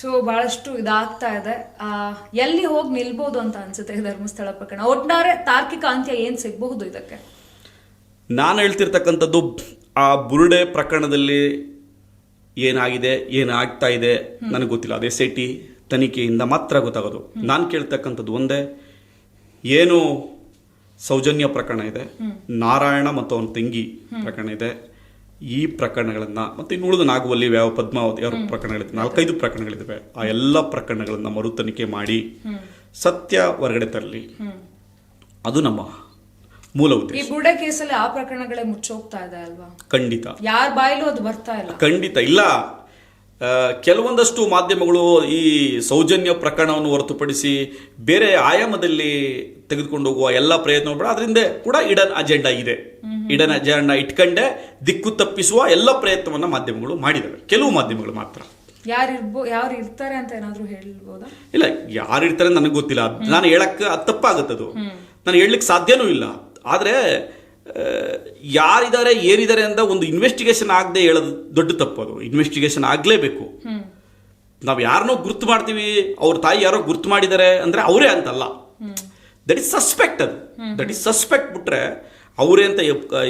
So ಬಹಳಷ್ಟು ಇದಾಗ್ತಾ ಇದೆ. ಎಲ್ಲಿ ಹೋಗಿ ನಿಲ್ಬೋದು ಅಂತ ಅನ್ಸುತ್ತೆ ಈ ಧರ್ಮಸ್ಥಳ ಪ್ರಕರಣ ಒಟ್ಟಾರೆ ತಾರ್ಕಿಕ ಅಂತ್ಯ ಏನ್ ಸಿಗಬಹುದು ಇದಕ್ಕೆ? ನಾನು ಹೇಳ್ತಿರ್ತಕ್ಕಂಥದ್ದು ಆ ಬುರುಡೆ ಪ್ರಕರಣದಲ್ಲಿ ಏನಾಗಿದೆ ಏನಾಗ್ತಾ ಇದೆ ನನಗೆ ಗೊತ್ತಿಲ್ಲ. ಅದೇ ಸೆಟಿ ತನಿಖೆಯಿಂದ ಮಾತ್ರ ಗೊತ್ತಾಗೋದು. ನಾನು ಕೇಳ್ತಕ್ಕಂಥದ್ದು ಒಂದೇ ಏನು ಸೌಜನ್ಯ ಪ್ರಕರಣ ಇದೆ. ನಾರಾಯಣ ಮತ್ತು ಅವನ ತಂಗಿ ಪ್ರಕರಣ ಇದೆ. ಈ ಪ್ರಕರಣಗಳನ್ನ ಮತ್ತೆ ಇನ್ನು ಉಳಿದ ನಾಗುವಲ್ಲಿ ಯಾವ ಪದ್ಮಾವತಿ ಅವರ ಪ್ರಕರಣಗಳಿದೆ ನಾಲ್ಕೈದು ಪ್ರಕರಣಗಳಿದ್ದಾವೆ. ಆ ಎಲ್ಲ ಪ್ರಕರಣಗಳನ್ನ ಮರು ತನಿಖೆ ಮಾಡಿ ಸತ್ಯ ಹೊರಗಡೆ ತರಲಿ. ಅದು ನಮ್ಮ ಮೂಲ ಈ ಉದ್ದೇಶ ಬುಡೆ ಕೇಸಲ್ಲಿ ಆ ಪ್ರಕರಣಗಳೇ ಮುಚ್ಚೋಗ್ತಾ ಇದೆ ಅಲ್ವಾ? ಖಂಡಿತ. ಯಾರ ಬಾಯಲ್ಲೂ ಅದು ಬರ್ತಾ ಇಲ್ಲ. ಖಂಡಿತ. ಇಲ್ಲ ಕೆಲವೊಂದಷ್ಟು ಮಾಧ್ಯಮಗಳು ಈ ಸೌಜನ್ಯ ಪ್ರಕರಣವನ್ನು ಹೊರತುಪಡಿಸಿ ಬೇರೆ ಆಯಾಮದಲ್ಲಿ ತೆಗೆದುಕೊಂಡು ಹೋಗುವ ಎಲ್ಲ ಪ್ರಯತ್ನ ಅದರಿಂದ ಕೂಡ ಇಡನ್ ಅಜೆಂಡಾ ಇದೆ. ಇಡನ್ ಅಜೆಂಡಾ ಇಟ್ಕೊಂಡೆ ದಿಕ್ಕು ತಪ್ಪಿಸುವ ಎಲ್ಲ ಪ್ರಯತ್ನವನ್ನ ಮಾಧ್ಯಮಗಳು ಮಾಡಿದವೆ. ಕೆಲವು ಮಾಧ್ಯಮಗಳು ಮಾತ್ರ. ಯಾರು ಇರ್ತಾರೆ ಅಂತ ಏನಾದ್ರೂ ಹೇಳ್ಬೋದಾ? ಇಲ್ಲ ಯಾರು ಇರ್ತಾರೆ ನನಗೆ ಗೊತ್ತಿಲ್ಲ. ನಾನು ಹೇಳಕ್ಕೆ ಅದು ತಪ್ಪಾಗುತ್ತದು ನಾನು ಹೇಳಲಿಕ್ಕೆ ಸಾಧ್ಯನೂ ಇಲ್ಲ. ಆದರೆ ಯಾರಿದ್ದಾರೆ ಏನಿದ್ದಾರೆ ಅಂತ ಒಂದು ಇನ್ವೆಸ್ಟಿಗೇಷನ್ ಆಗದೆ ಹೇಳೋದು ದೊಡ್ಡ ತಪ್ಪು ಅದು. ಇನ್ವೆಸ್ಟಿಗೇಷನ್ ಆಗಲೇಬೇಕು. ನಾವು ಯಾರನ್ನೋ ಗುರ್ತು ಮಾಡ್ತೀವಿ ಅವ್ರ ತಾಯಿ ಯಾರೋ ಗುರ್ತು ಮಾಡಿದ್ದಾರೆ ಅಂದ್ರೆ ಅವರೇ ಅಂತಲ್ಲ. ದಟ್ ಇಸ್ ಸಸ್ಪೆಕ್ಟ್ ಅದು. ದಟ್ ಇಸ್ ಸಸ್ಪೆಕ್ಟ್ ಬಿಟ್ರೆ ಅವರೇ ಅಂತ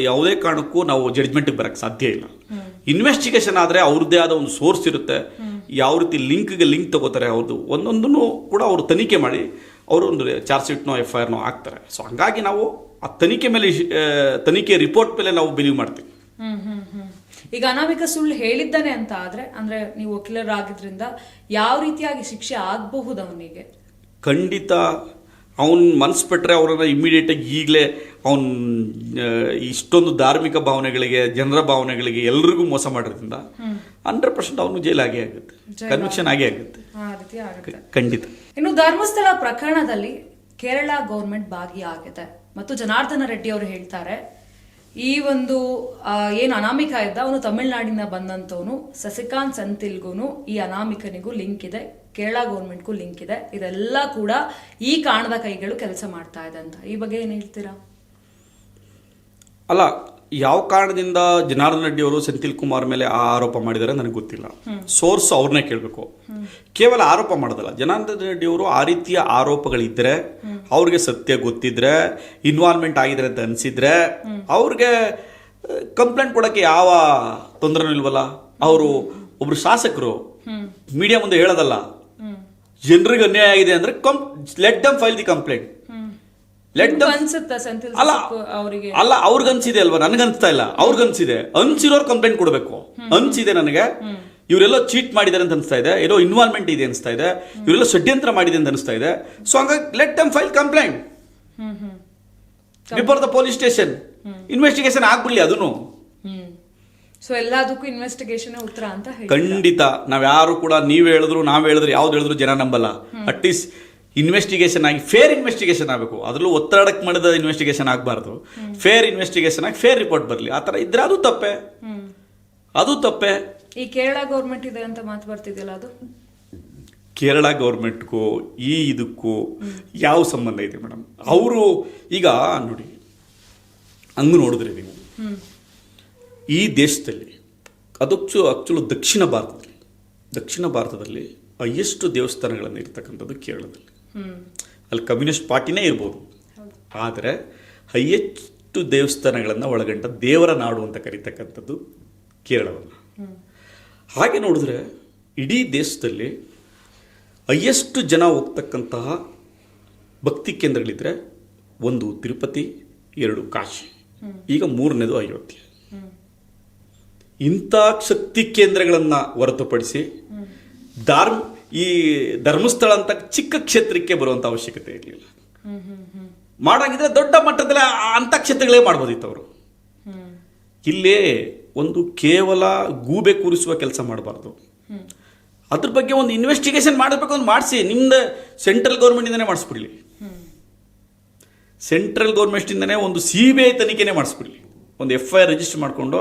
ಯಾವುದೇ ಕಾರಣಕ್ಕೂ ನಾವು ಜಡ್ಜ್ಮೆಂಟ್ಗೆ ಬರಕ್ಕೆ ಸಾಧ್ಯ ಇಲ್ಲ. ಇನ್ವೆಸ್ಟಿಗೇಷನ್ ಆದರೆ ಅವ್ರದ್ದೇ ಆದ ಒಂದು ಸೋರ್ಸ್ ಇರುತ್ತೆ. ಯಾವ ರೀತಿ ಲಿಂಕ್ಗೆ ಲಿಂಕ್ ತಗೋತಾರೆ ಅವ್ರದ್ದು ಒಂದೊಂದನ್ನು ಕೂಡ ಅವರು ತನಿಖೆ ಮಾಡಿ ಅವರು ಒಂದು ಚಾರ್ಜ್ ಶೀಟ್ನೋ ಎಫ್ ಐ ಆರ್ನೋ ಹಾಕ್ತಾರೆ. ಸೊ ಹಂಗಾಗಿ ನಾವು ಆ ತನಿಖೆ ಮೇಲೆ ತನಿಖೆ ರಿಪೋರ್ಟ್ ಮೇಲೆ ನಾವು ಬಿಲೀವ್ ಮಾಡ್ತೀವಿ. ಈಗ ಅನಾಮಿಕ ಸುಳ್ಳು ಹೇಳಿದ್ದಾನೆ ಅಂತ ಆದ್ರೆ ಅಂದ್ರೆ ನೀವು ವಕೀಲರಾಗಿದ್ರಿಂದ ಯಾವ ರೀತಿಯಾಗಿ ಶಿಕ್ಷೆ ಆಗಬಹುದು ಅವನಿಗೆ? ಖಂಡಿತ ಅವನ್ ಮನಸ್ಸು ಬಿಟ್ಟರೆ ಅವರನ್ನು ಇಮ್ಮಿಡಿಯೇಟಾಗಿ ಈಗಲೇ ಅವನ್ ಇಷ್ಟೊಂದು ಧಾರ್ಮಿಕ ಭಾವನೆಗಳಿಗೆ ಜನರ ಭಾವನೆಗಳಿಗೆ ಎಲ್ರಿಗೂ ಮೋಸ ಮಾಡೋದ್ರಿಂದ ಹಂಡ್ರೆಡ್ ಪರ್ಸೆಂಟ್ ಅವನು ಜೈಲ್ ಆಗೇ ಆಗುತ್ತೆ. ಕನ್ವಿಕ್ಷನ್ ಆಗೇ ಆಗುತ್ತೆ. ಖಂಡಿತ. ಇನ್ನು ಧರ್ಮಸ್ಥಳ ಪ್ರಕರಣದಲ್ಲಿ ಕೇರಳ ಗೌರ್ಮೆಂಟ್ ಭಾಗಿಯಾಗಿದೆ. ಮತ್ತು ಜನಾರ್ದನ ರೆಡ್ಡಿ ಅವರು ಹೇಳ್ತಾರೆ ಈ ಒಂದು ಏನು ಅನಾಮಿಕ ಇದ್ದ, ಅವನು ತಮಿಳ್ನಾಡಿನ ಬಂದಂತವನು ಸಸಿಕಾಂತ್ ಸಂತಿಲ್ಗೂ ಈ ಅನಾಮಿಕನಿಗೂ ಲಿಂಕ್ ಇದೆ, ಕೇರಳ ಗೌರ್ಮೆಂಟ್ಗೂ ಲಿಂಕ್ ಇದೆ. ಇದೆಲ್ಲ ಕೂಡ ಈ ಕಾಣದ ಕೈಗಳು ಕೆಲಸ ಮಾಡ್ತಾ ಇದೆ ಅಂತ. ಈ ಬಗ್ಗೆ ಏನು ಹೇಳ್ತೀರಾ? ಅಲ್ಲ ಯಾವ ಕಾರಣದಿಂದ ಜನಾರ್ದನ್ ರೆಡ್ಡಿ ಅವರು ಸೆಂಥಿಲ್ ಕುಮಾರ್ ಮೇಲೆ ಆ ಆರೋಪ ಮಾಡಿದ್ದಾರೆ ನನಗೆ ಗೊತ್ತಿಲ್ಲ. ಸೋರ್ಸ್ ಅವ್ರನ್ನೇ ಕೇಳಬೇಕು. ಕೇವಲ ಆರೋಪ ಮಾಡೋದಲ್ಲ. ಜನಾರ್ದನ್ ರೆಡ್ಡಿ ಅವರು ಆ ರೀತಿಯ ಆರೋಪಗಳಿದ್ರೆ ಅವ್ರಿಗೆ ಸತ್ಯ ಗೊತ್ತಿದ್ರೆ ಇನ್ವಾಲ್ವ್ಮೆಂಟ್ ಆಗಿದ್ರೆ ಅಂತ ಅನಿಸಿದ್ರೆ ಅವ್ರಿಗೆ ಕಂಪ್ಲೇಂಟ್ ಕೊಡೋಕ್ಕೆ ಯಾವ ತೊಂದರೆನೂ ಇಲ್ವಲ್ಲ. ಅವರು ಒಬ್ರು ಶಾಸಕರು. ಮೀಡಿಯಾ ಮುಂದೆ ಹೇಳೋದಲ್ಲ. ಜನರಿಗೆ ಅನ್ಯಾಯ ಆಗಿದೆ ಅಂದ್ರೆ let them file the complaint let them ಅನ್ಸುತ್ತಾ ಸೆಂಥಿಲ್ ಅಲ್ಲ ಅವರಿಗೆ? ಅನ್ಸಿದೆ ಅಲ್ವಾ? ನನಗನ್ಸ್ತಾ ಇಲ್ಲ. ಅವ್ರಿಗನ್ಸಿದೆ ಅನ್ಸಿರೋರು ಕಂಪ್ಲೇಂಟ್ ಕೊಡಬೇಕು. ಅನ್ಸಿದೆ ನನಗೆ. ಇವರೆಲ್ಲ ಚೀಟ್ ಮಾಡಿದ್ದಾರೆ ಅಂತ ಅನಿಸ್ತಾ ಇದೆ. ಏನೋ ಇನ್ವಾಲ್ವ್ಮೆಂಟ್ ಇದೆ ಅನಿಸ್ತಾ ಇದೆ. ಇವರೆಲ್ಲ ಷಡ್ಯಂತ್ರ ಮಾಡಿದೆ ಅಂತ ಅನಿಸ್ತಾ ಇದೆ. ಸೊ ಹಂಗಾಗಿ let M file complaint before the police station investigation ಆಗ್ಬಿಡ್ಲಿ ಅದನ್ನು ಸೊ ಎಲ್ಲದಕ್ಕೂ ಇನ್ವೆಸ್ಟಿಗೇಷನ್ ಉತ್ತರ ಅಂತ ಖಂಡಿತ. ನಾವ್ ಯಾರು ಕೂಡ ನೀವ್ ಹೇಳಿದ್ರು ನಾವ್ ಹೇಳಿದ್ರು ಯಾವ್ದು ಹೇಳಿದ್ರು ಜನ ನಂಬಲ್ಲ. ಅಟ್ಲೀಸ್ಟ್ ಇನ್ವೆಸ್ಟಿಗೇಷನ್ ಆಗಿ ಫೇರ್ ಇನ್ವೆಸ್ಟಿಗೇಷನ್ ಆಗಬೇಕು. ಅದರಲ್ಲೂ ಒತ್ತಡಕ್ಕೆ ಮಾಡಿದ ಇನ್ವೆಸ್ಟಿಗೇಷನ್ ಆಗಬಾರ್ದು. ಫೇರ್ ಇನ್ವೆಸ್ಟಿಗೇಷನ್ ಆಗಿ ಫೇರ್ ರಿಪೋರ್ಟ್ ಬರಲಿ. ಆ ಥರ ಇದ್ರೆ ಅದು ತಪ್ಪೆ. ಅದು ತಪ್ಪೆ. ಈ ಕೇರಳ ಗೌರ್ಮೆಂಟ್ ಇದೆ ಅಂತ ಮಾತು ಬರ್ತಿದೆಯಲ್ಲ ಅದು? ಕೇರಳ ಗೌರ್ಮೆಂಟ್ಗೂ ಈ ಇದಕ್ಕೂ ಯಾವ ಸಂಬಂಧ ಇದೆ ಮೇಡಮ್ ಅವರು ಈಗ ನೋಡಿ ಹಂಗೆ ನೋಡಿದ್ರೆ ನೀವು. ಈ ದೇಶದಲ್ಲಿ ಅದಚ್ಚು ಆ್ಯಕ್ಚುಲು ದಕ್ಷಿಣ ಭಾರತದಲ್ಲಿ ದಕ್ಷಿಣ ಭಾರತದಲ್ಲಿ ಎಷ್ಟು ದೇವಸ್ಥಾನಗಳನ್ನು ಇರ್ತಕ್ಕಂಥದ್ದು ಕೇರಳದಲ್ಲಿ. ಅಲ್ಲಿ ಕಮ್ಯುನಿಸ್ಟ್ ಪಾರ್ಟಿನೇ ಇರ್ಬೋದು. ಆದರೆ ಹೈಯೆಸ್ಟ್ ದೇವಸ್ಥಾನಗಳನ್ನು ಒಳಗೊಂಡ ದೇವರ ನಾಡು ಅಂತ ಕರೀತಕ್ಕಂಥದ್ದು ಕೇರಳವನ್ನು. ಹಾಗೆ ನೋಡಿದ್ರೆ ಇಡೀ ದೇಶದಲ್ಲಿ ಹೈಯೆಸ್ಟ್ ಜನ ಹೋಗ್ತಕ್ಕಂತಹ ಭಕ್ತಿ ಕೇಂದ್ರಗಳಿದ್ರೆ ಒಂದು ತಿರುಪತಿ, ಎರಡು ಕಾಶಿ. ಈಗ ಮೂರನೇದು ಅಯೋಧ್ಯೆ. ಇಂಥ ಶಕ್ತಿ ಕೇಂದ್ರಗಳನ್ನು ಹೊರತುಪಡಿಸಿ ಧಾರ್ಮ ಈ ಧರ್ಮಸ್ಥಳ ಅಂತ ಚಿಕ್ಕ ಕ್ಷೇತ್ರಕ್ಕೆ ಬರುವಂಥ ಅವಶ್ಯಕತೆ ಇರಲಿಲ್ಲ. ಮಾಡಂಗಿದ್ರೆ ದೊಡ್ಡ ಮಟ್ಟದಲ್ಲಿ ಅಂತ ಕ್ಷೇತ್ರಗಳೇ ಮಾಡ್ಬೋದಿತ್ತು ಅವರು. ಇಲ್ಲೇ ಒಂದು ಕೇವಲ ಗೂಬೆ ಕೂರಿಸುವ ಕೆಲಸ ಮಾಡಬಾರ್ದು. ಅದ್ರ ಬಗ್ಗೆ ಒಂದು ಇನ್ವೆಸ್ಟಿಗೇಷನ್ ಮಾಡಬೇಕು ಅಂತ ಮಾಡಿಸಿ, ನಿಮ್ದು ಸೆಂಟ್ರಲ್ ಗೌರ್ಮೆಂಟಿಂದನೇ ಮಾಡಿಸ್ಬಿಡ್ಲಿ. ಸೆಂಟ್ರಲ್ ಗೌರ್ಮೆಂಟಿಂದನೇ ಒಂದು ಸಿ ಬಿ ಐ ತನಿಖೆನೇ ಮಾಡಿಸ್ಬಿಡ್ಲಿ. ಒಂದು ಎಫ್ ಐ ಆರ್ ರಿಜಿಸ್ಟರ್ ಮಾಡಿಕೊಂಡು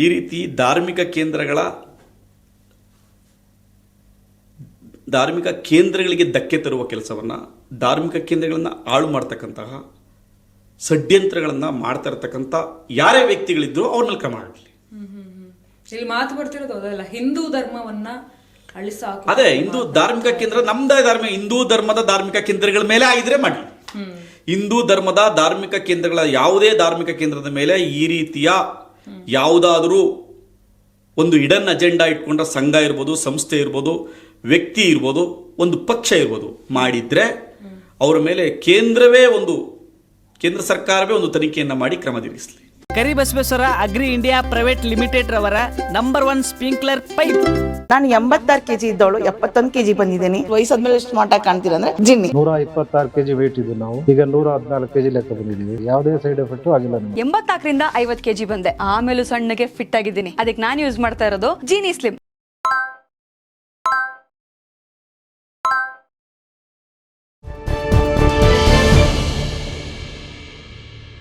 ಈ ರೀತಿ ಧಾರ್ಮಿಕ ಕೇಂದ್ರಗಳ ಧಾರ್ಮಿಕ ಕೇಂದ್ರಗಳಿಗೆ ಧಕ್ಕೆ ತರುವ ಕೆಲಸವನ್ನು ಧಾರ್ಮಿಕ ಕೇಂದ್ರಗಳನ್ನು ಹಾಳು ಮಾಡ್ತಕ್ಕಂತಹ ಷಡ್ಯಂತ್ರಗಳನ್ನು ಮಾಡ್ತಾ ಇರ್ತಕ್ಕಂಥ ಯಾರೇ ವ್ಯಕ್ತಿಗಳಿದ್ರು ಅವ್ರನ್ನ ಮೇಲೆ ಕ್ರಮ ಆಗಲಿ ಇಲ್ಲಿ ಮಾತು ಬರ್ತಿರೋದು ಅದಲ್ಲ ಹಿಂದೂ ಧರ್ಮವನ್ನ ಅಳಿಸಾಕ ಅದೇ ಹಿಂದೂ ಧಾರ್ಮಿಕ ಕೇಂದ್ರ ನಮ್ದೇ ಧರ್ಮ ಹಿಂದೂ ಧರ್ಮದ ಧಾರ್ಮಿಕ ಕೇಂದ್ರಗಳ ಮೇಲೆ ಆಗಿದ್ರೆ ಮಾಡಿ ಹಿಂದೂ ಧರ್ಮದ ಧಾರ್ಮಿಕ ಕೇಂದ್ರಗಳ ಯಾವುದೇ ಧಾರ್ಮಿಕ ಕೇಂದ್ರದ ಮೇಲೆ ಈ ರೀತಿಯ ಯಾವುದಾದರೂ ಒಂದು ಇಡನ್ ಅಜೆಂಡಾ ಇಟ್ಕೊಂಡ ಸಂಘ ಇರ್ಬೋದು ಸಂಸ್ಥೆ ಇರ್ಬೋದು ವ್ಯಕ್ತಿ ಇರ್ಬೋದು ಒಂದು ಪಕ್ಷ ಇರ್ಬೋದು ಮಾಡಿದ್ರೆ ಅವರ ಮೇಲೆ ಕೇಂದ್ರವೇ ಒಂದು ಕೇಂದ್ರ ಸರ್ಕಾರವೇ ಒಂದು ತನಿಖೆಯನ್ನ ಮಾಡಿ ಕ್ರಮ ಜರುಗಿಸಲಿ Karibasaveshwara agri India private limited ರವರ ನಂಬರ್ ಒನ್ ಸ್ಪ್ರಿಂಕ್ಲರ್ ಪೈಪ್. ನಾನು ಎಂಬತ್ತಾರು ಕೆಜಿ ಇದ್ದವಳು ಎಪ್ಪತ್ತೊಂದು ಕೆಜಿ ಬಂದಿದ್ದೀನಿ. ವಯಸ್ಸಾದ್ಮೇಲೆ ಸ್ಮಾರ್ಟ್ ಆಗಿ ಕಾಣ್ತೀರ ಅಂದ್ರೆ ಜಿನ್ನಿ. ನೂರ ಇಪ್ಪತ್ತಾರು ಕೆಜಿ ವೇಟ್ ಇದ್ದು ನಾವು. ಈಗ ನೂರ ಹದಿನಾಲ್ಕು ಕೆಜಿ ಲೆಕ್ಕ ಬಂದಿದ್ದೀವಿ. ಯಾವುದೇ ಸೈಡ್ ಎಫೆಕ್ಟ್ ಆಗಿಲ್ಲ ಎಂಬತ್ತಾಕರಿಂದ ಎಂಬತ್ನಾಲ್ಕರಿಂದ ಐವತ್ ಕೆಜಿ ಬಂದೆ. ಆಮೇಲೆ ಸಣ್ಣಗೆ ಫಿಟ್ ಆಗಿದ್ದೀನಿ. ಅದಕ್ಕೆ ನಾನು ಯೂಸ್ ಮಾಡ್ತಾ ಇರೋದು ಜೀನಿ ಸ್ಲಿಮ್